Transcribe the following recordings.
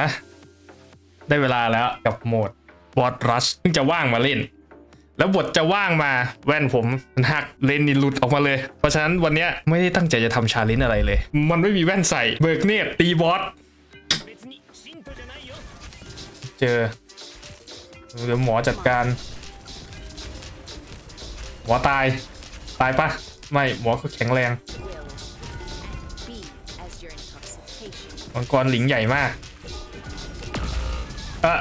นะ ได้เวลาแล้วกับโหมดบอสรัชเพิ่งจะว่างมาเล่น แล้วบทจะว่างมาแว่นผมมันหักเลนนี่หลุดออกมาเลย เพราะฉะนั้นวันนี้ไม่ได้ตั้งใจจะทำชาเลนจ์อะไรเลย มันไม่มีแว่นใส่เบิกเนตตีบอสเจอเดี๋ยวหมอจัดการ หมอตาย ตายปะไม่หมอก็แข็งแรงมังกรหลิงใหญ่มาก อะ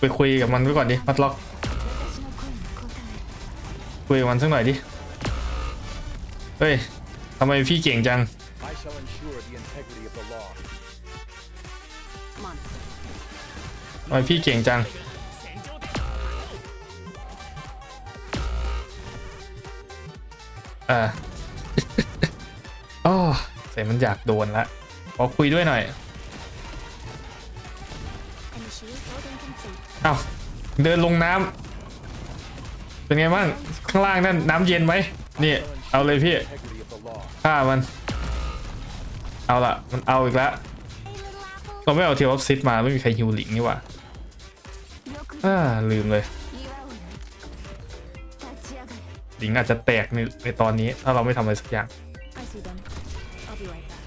ไปคุยกับมันไว้ก่อนดิมัดล็อก คุยกับมันสักหน่อยดิ เฮ้ยทำไมพี่เก่งจัง I shall ensure the integrity of the law. Monster. ทำไมพี่เก่งจัง อ่า อ๋อเสียมันอยากโดนละขอคุยด้วยหน่อย อ้าเดินลงน้ำเป็นไงบ้างข้างล่างนั่นน้ำเย็นไหมนี่เอาเลยพี่ฆ่ามัน เอาละมันเอาอีกแล้วเราไม่เอาเทียบออฟซิตมาไม่มีใครฮิวหลิงนี่หว่าอ่าลืมเลยหลิงอาจจะแตกในในตอนนี้ ถ้าเราไม่ทำอะไรสักอย่าง I see them. I'll be right back.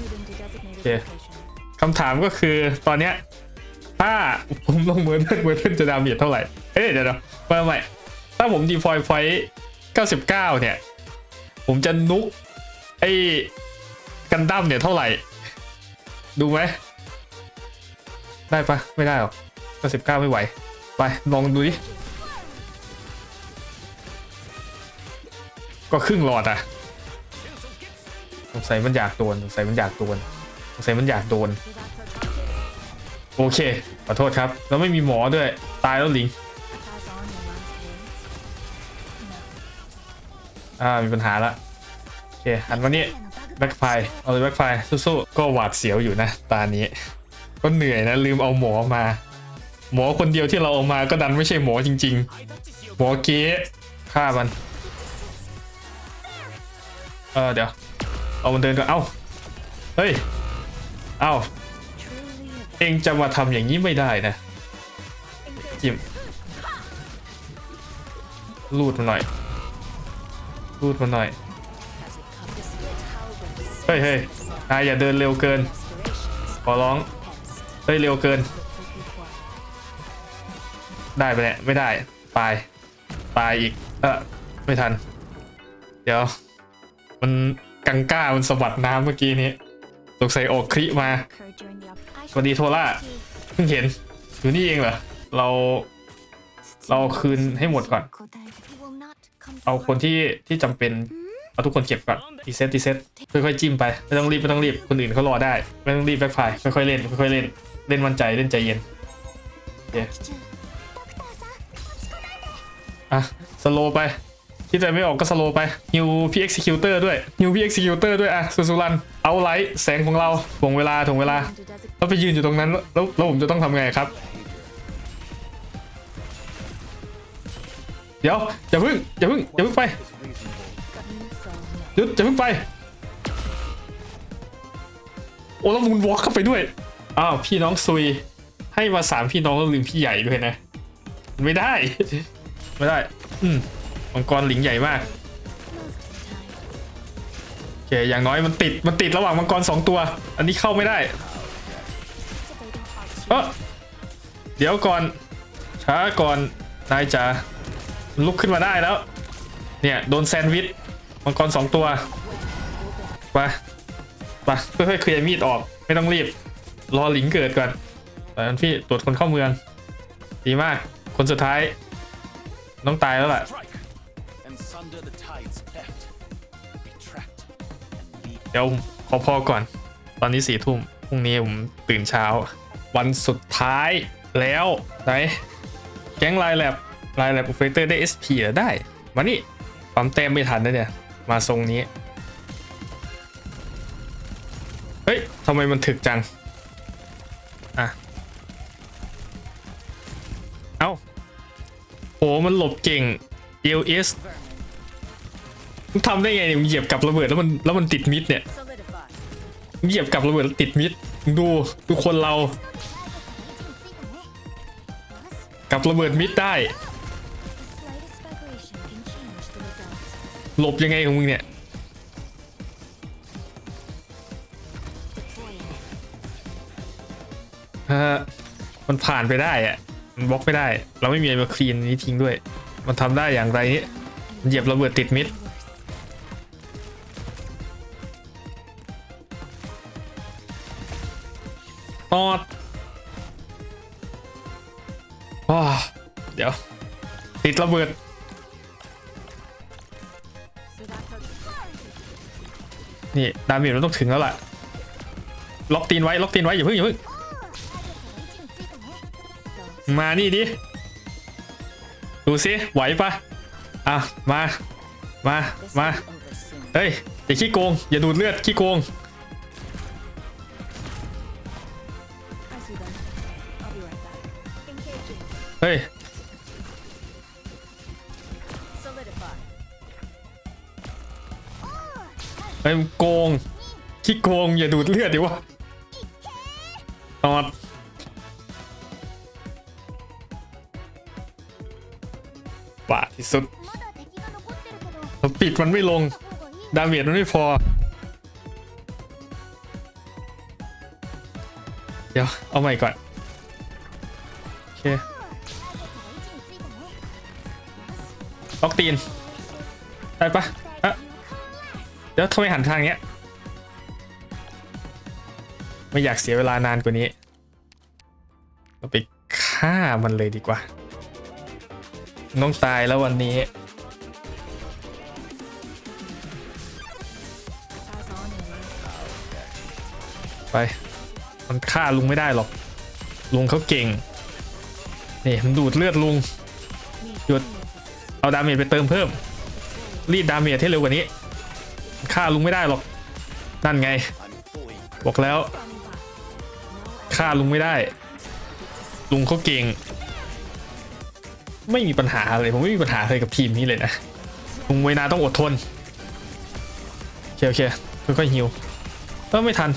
Moving to designated Okay. location. คำถามก็คือตอนเนี้ย ถ้าผมลงเมอร์เทนเมอร์เทนจะดาเมจเท่าไหร่ เอ้ยเดี๋ยวเดี๋ยวไม่ไม่ถ้าผมดีฟอยไฟ99 เนี่ย ผมจะนุกไอ้กันดั้มเนี่ยเท่าไหร่ ดูไหม ได้ปะไม่ได้หรอก99 ไม่ไหว ไปลองดูดิ ก็ครึ่งหลอดอะสงสัยมันอยากโดนสงสัยมันอยากโดนสงสัยมันอยากโดน โอเค ขอโทษครับ แล้วไม่มีหมอด้วย ตายแล้วลิง อ่า มีปัญหาละ โอเค หันมานี่แบ็คไฟเอาเลยแบ็คไฟสู้ๆ ก็หวาดเสียวอยู่นะ ตานี้ ก็เหนื่อยนะ ลืมเอาหมอมา หมอคนเดียวที่เราเอามาก็ดันไม่ใช่หมอจริง ๆ หมอเก๊ฆ่ามัน เออเดี๋ยว เอามันเดินก่อน เอ้า เฮ้ย เอ้า เองจะมาทำอย่างนี้ไม่ได้นะจิมรูดมาหน่อยรูดมาหน่อย has it come to split how the เฮ้ยเฮ้ยนายอย่าเดินเร็วเกิน restorations ขอร้อง pens เฮ้ยเร็วเกิน will require. ได้ไปเนี่ยไม่ได้ ตาย ตายอีก เออไม่ทัน เดี๋ยว มันกังก้ามันสะบัดน้ำเมื่อกี้นี้สงสัยออกคริมา สวัสดีโทล่าเพิ่งเห็นอยู่นี่เองเหรอเรา เราคืนให้หมดก่อน เอาคนที่ที่จำเป็นเอาทุกคนเก็บก่อนอีเซตอีเซตค่อยๆจิ้มไปไม่ต้องรีบไม่ต้องรีบคนอื่นเขารอได้ไม่ต้องรีบแบ็คไฟค่อยๆเล่นค่อยๆเล่นเล่นมั่นใจเล่นใจเย็นโอเคอะสโลไป ที่ใจไม่ออกก็สโลไปฮิวพี่เอ็กซิคิวเตอร์ด้วยฮิวพี่เอ็กซิคิวเตอร์ด้วยอะสุสุรันเอาไลท์แสงของเราถ่วงเวลาถ่วงเวลาแล้วไปยืนอยู่ตรงนั้นแล้วแล้วผมจะต้องทำไงครับ เดี๋ยวอย่าเพิ่งอย่าเพิ่งอย่าเพิ่งไปหยุดอย่าเพิ่งไปโอ้แล้วมูนวอล์กเข้าไปด้วยอ้าวพี่น้องซุย ให้มาสามพี่น้องแล้วลืมพี่ใหญ่ด้วยนะ ไม่ได้ ไม่ได้ อืม มังกรหลิงใหญ่มากโอเคอย่างน้อยมันติดมันติดระหว่างมังกรสองตัว อันนี้เข้าไม่ได้เออเดี๋ยวก่อน ช้าก่อนนายจ๋าลุกขึ้นมาได้แล้ว เนี่ยโดนแซนด์วิชมังกรสองตัวไปไปค่อยๆเคลียร์มีดออกไม่ต้องรีบ รอหลิงเกิดก่อนตอนนั้นพี่ตรวจคนเข้าเมือง ดีมาก คนสุดท้าย ต้องตายแล้วล่ะ เดี๋ยวขอพอก่อน ตอนนี้สี่ทุ่มพรุ่งนี้ผมตื่นเช้า วันสุดท้ายแล้วไหนแก๊งไลน์แลบไลน์แลบโอเปอเรเตอร์ได้ SP เหรอได้ มานี่ปั๊มแต้มไม่ทันนะเนี่ย มาทรงนี้ เฮ้ยทำไมมันถึกจัง อะ เอ้าโหมันหลบเก่ง LS มึงทำได้ไงเนี่ยมึงเหยียบกับระเบิดแล้วมันแล้วมันติดมิดเนี่ยเหยียบกับระเบิดแล้วติดมิดดูดูคนเรา กับระเบิดมิดได้ หลบยังไงของมึงเนี่ย Deploying. เออมันผ่านไปได้อะมันบล็อกไม่ได้ เราไม่มีอะไรมาคลีนนี้ทิ้งด้วย มันทำได้อย่างไรนี่เหยียบระเบิดติดมิด ตอดอ้าวเดี๋ยว ติดระเบิด So that's our นี่ดาเมจมันต้องถึงแล้วล่ะ ล็อกตีนไว้ ล็อกตีนไว้ อย่าเพิ่งอย่าเพิ่งมานี่ดิ ดูสิ ไหวปะอะ มา มา มา เฮ้ย อย่าขี้โกง อย่าดูดเลือด ขี้โกง เฮ้ย Solidify. เฮ้ยมึงโกง ขี้โกง อย่าดูดเลือดดิวะตอดป่าดที่สุด まだ敵が残ってるけど、 เราปิดมันไม่ลง 方がいい。 ดาเมจมันไม่พอ เดี๋ยว เอาใหม่ก่อน โอเค ล็อกตีนได้ปะอะเดี๋ยวทำไมหันทางเนี้ย ไม่อยากเสียเวลานานกว่านี้ เราไปฆ่ามันเลยดีกว่านต้องตายแล้ววันนี้ไป มันฆ่าลุงไม่ได้หรอก ลุงเขาเก่ง นี่มันดูดเลือดลุง หยุด เอาดาเมจไปเติมเพิ่ม รีดดาเมจให้เร็วกว่านี้ฆ่าลุงไม่ได้หรอก นั่นไง บอกแล้วฆ่าลุงไม่ได้ ลุงเขาเก่ง ไม่มีปัญหาเลยผมไม่มีปัญหาเลยกับทีมนี้เลยนะลุงเวนาต้องอดทนโอเคโอเคค่อยๆฮิวเออไม่ทัน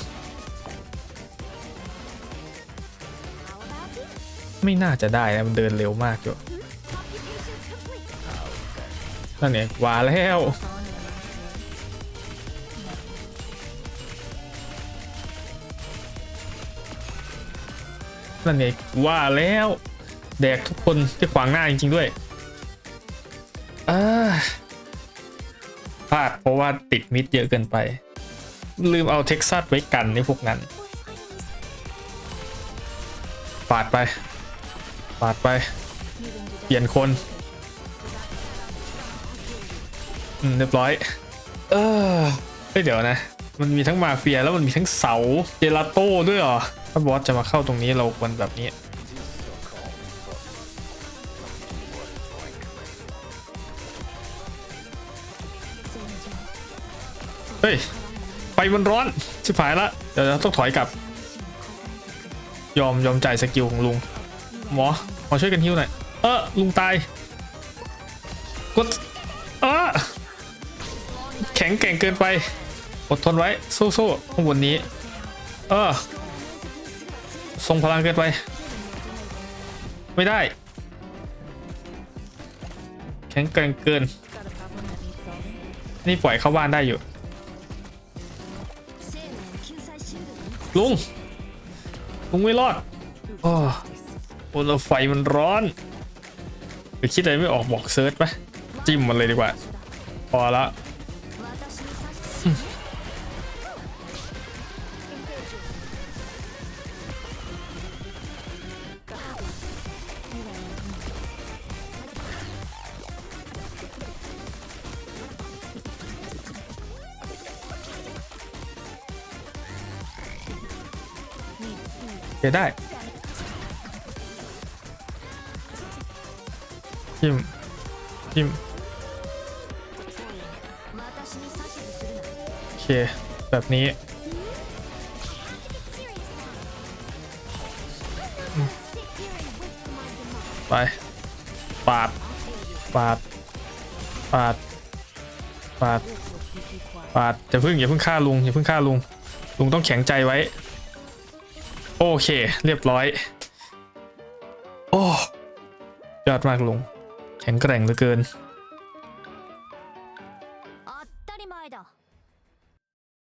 ไม่น่าจะได้นะมันเดินเร็วมากอยู่ นั่นไงว่าแล้วนั่นไงว่าแล้วแดกทุกคนที่ขวางหน้าจริงๆด้วยอ่าพลาดเพราะว่าติดมิดเยอะเกินไป ลืมเอาเท็กซัสไว้กันในพวกนั้น ปาดไป ปาดไป เปลี่ยนคน เรียบร้อย เออเฮ้ยเดี๋ยวนะ มันมีทั้งมาเฟียแล้วมันมีทั้งเสาเจลาโต้ด้วยเหรอ ถ้าบอสจะมาเข้าตรงนี้เราควรแบบนี้ เฮ้ย ไฟมันร้อน ชิบหายละ เดี๋ยวเราต้องถอยกลับ ยอมยอมจ่ายสกิลของลุง หมอหมอช่วยกันฮิวหน่อย เออลุงตาย กดเออแข็งแกร่งเกินไป อดทนไว้ สู้ๆข้างบนนี้ เออทรงพลังเกินไป ไม่ได้ แข็งแกร่งเกิน นี่ปล่อยเข้าบ้านได้อยู่ ลุง ลุงไม่รอดโอ้โอ้แล้วไฟมันร้อนหรือคิดอะไรไม่ออกบอกเซิร์ชไปะจิ้มมันเลยดีกว่า พอละ เดี๋ยวได้จิ้มจิ้มโอเค แบบนี้ ไป ปาด ปาด ปาด ปาด ปาดอย่าพิ่งอย่าพิ่งฆ่าลุงอย่าพิ่งฆ่าลุง ลุงต้องแข็งใจไว้ โอเค เรียบร้อย โอ้ยอดมากลุง แข็งแกร่งเหลือเกิน